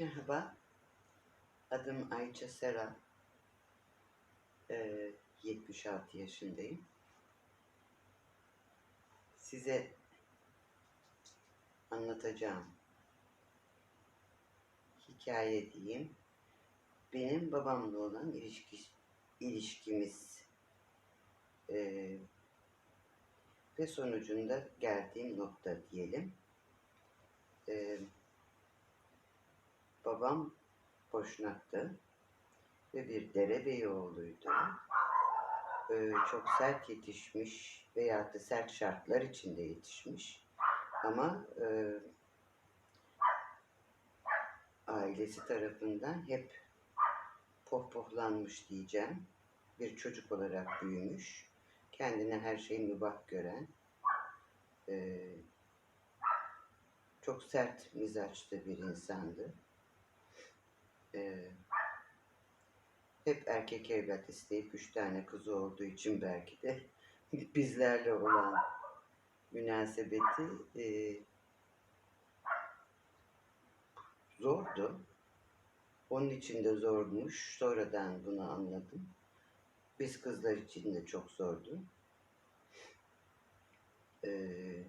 Merhaba, adım Ayça Sera. Ee, 76 yaşındayım. Size anlatacağım hikaye diyeyim. Benim babamla olan ilişki, ilişkimiz ee, ve sonucunda geldiğim nokta diyelim. Ee, babam Boşnak'tı ve bir derebeyi oğluydu. Ee, çok sert yetişmiş veya da sert şartlar içinde yetişmiş. Ama e, ailesi tarafından hep pohpohlanmış diyeceğim. Bir çocuk olarak büyümüş. Kendine her şeyi mübah gören. e, çok sert mizaçlı bir insandı. E, hep erkek evlat isteyip üç tane kızı olduğu için belki de bizlerle olan münasebeti e, zordu. Onun için de zormuş. Sonradan bunu anladım. Biz kızlar için de çok zordu. Ee,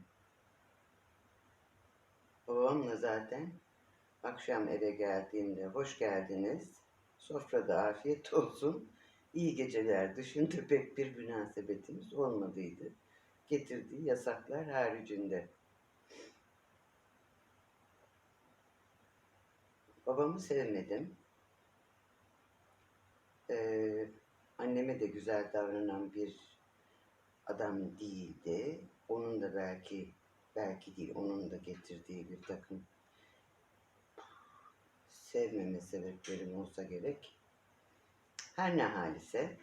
babamla zaten akşam eve geldiğimde hoş geldiniz. Sofrada afiyet olsun. İyi geceler dışında pek bir münasebetimiz olmadıydı. Getirdiği yasaklar haricinde. Babamı sevmedim. Ee, anneme de güzel davranan bir adam değildi. Onun da belki, belki değil, onun da getirdiği bir takım sevmeme sebeplerim olsa gerek. Her ne halise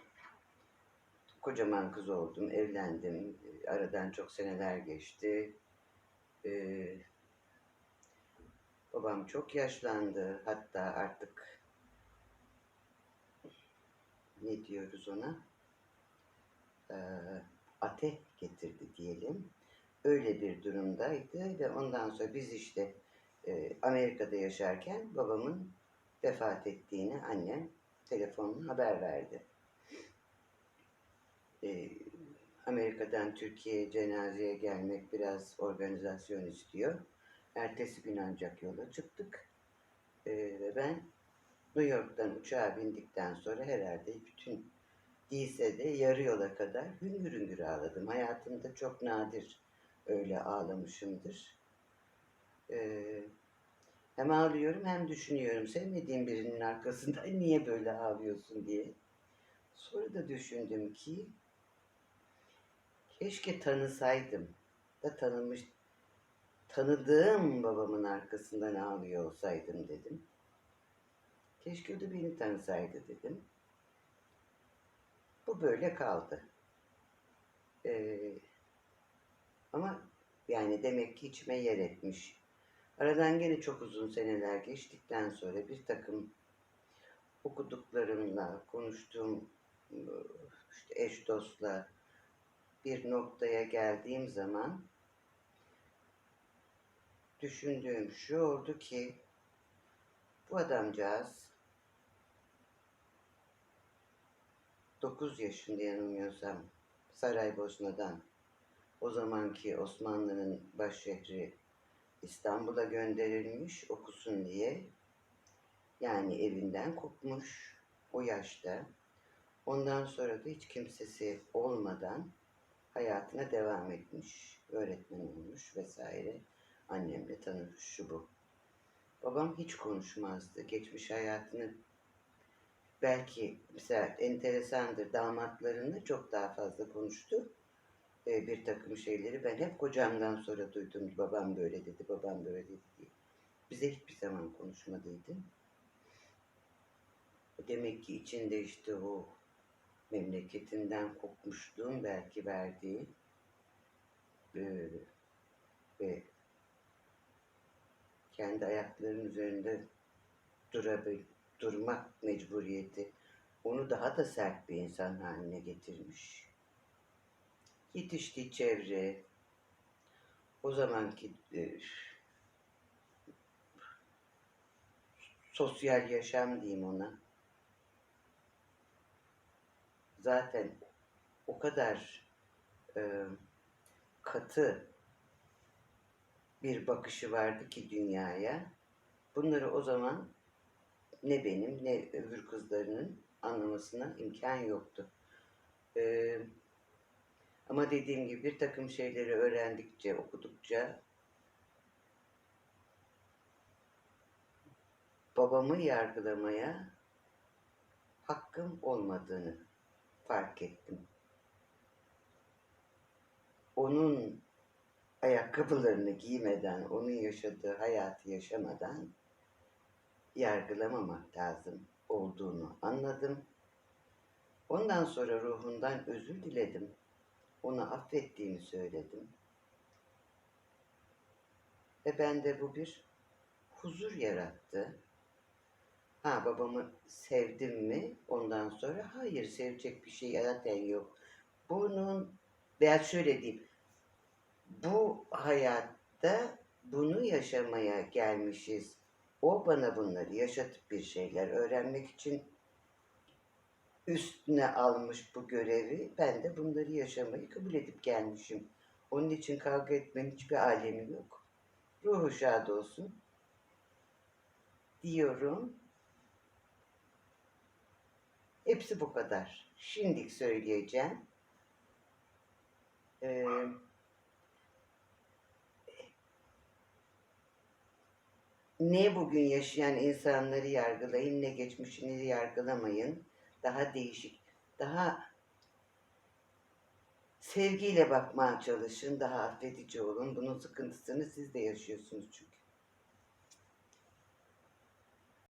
kocaman kız oldum, evlendim. Aradan çok seneler geçti. Ee, babam çok yaşlandı. Hatta artık ne diyoruz ona? Ee, ate getirdi diyelim. Öyle bir durumdaydı ve ondan sonra biz işte e, Amerika'da yaşarken babamın vefat ettiğini annem telefonla haber verdi. E, Amerika'dan Türkiye'ye cenazeye gelmek biraz organizasyon istiyor. Ertesi gün ancak yola çıktık. E, ve ben New York'tan uçağa bindikten sonra herhalde bütün değilse de yarı yola kadar hüngür hüngür ağladım. Hayatımda çok nadir öyle ağlamışımdır. Ee, hem ağlıyorum hem düşünüyorum. Sevmediğim birinin arkasında niye böyle ağlıyorsun diye. Sonra da düşündüm ki keşke tanısaydım da tanımış tanıdığım babamın arkasından ağlıyor olsaydım dedim. Keşke o da beni tanısaydı dedim. Bu böyle kaldı. Ee, ama yani demek ki içime yer etmiş. Aradan gene çok uzun seneler geçtikten sonra bir takım okuduklarımla, konuştuğum işte eş dostla bir noktaya geldiğim zaman düşündüğüm şu oldu ki bu adamcağız 9 yaşında yanılmıyorsam Saraybosna'dan o zamanki Osmanlı'nın başşehri İstanbul'a gönderilmiş okusun diye. Yani evinden kopmuş o yaşta. Ondan sonra da hiç kimsesi olmadan hayatına devam etmiş. Öğretmen olmuş vesaire. Annemle tanışmış şu bu. Babam hiç konuşmazdı. Geçmiş hayatını belki mesela enteresandır damatlarınla çok daha fazla konuştu e, bir takım şeyleri ben hep kocamdan sonra duydum. Babam böyle dedi, babam böyle dedi diye. Bize hiçbir zaman konuşmadıydı. Demek ki içinde işte o memleketinden kopmuşluğun belki verdiği e, ve kendi ayaklarının üzerinde durabil, durmak mecburiyeti onu daha da sert bir insan haline getirmiş yetiştiği çevre, o zamanki e, sosyal yaşam diyeyim ona. Zaten o kadar e, katı bir bakışı vardı ki dünyaya. Bunları o zaman ne benim ne öbür kızlarının anlamasına imkan yoktu. Ee, ama dediğim gibi bir takım şeyleri öğrendikçe, okudukça babamı yargılamaya hakkım olmadığını fark ettim. Onun ayakkabılarını giymeden, onun yaşadığı hayatı yaşamadan yargılamamak lazım olduğunu anladım. Ondan sonra ruhundan özür diledim. Onu affettiğimi söyledim. Ve bende bu bir huzur yarattı. Ha babamı sevdim mi ondan sonra? Hayır sevecek bir şey zaten yok. Bunun veya şöyle diyeyim. Bu hayatta bunu yaşamaya gelmişiz. O bana bunları yaşatıp bir şeyler öğrenmek için üstüne almış bu görevi. Ben de bunları yaşamayı kabul edip gelmişim. Onun için kavga etmenin hiçbir alemi yok. Ruhu şad olsun. Diyorum. Hepsi bu kadar. Şimdilik söyleyeceğim. Ee, ne bugün yaşayan insanları yargılayın, ne geçmişini yargılamayın. Daha değişik, daha sevgiyle bakmaya çalışın, daha affedici olun. Bunun sıkıntısını siz de yaşıyorsunuz çünkü.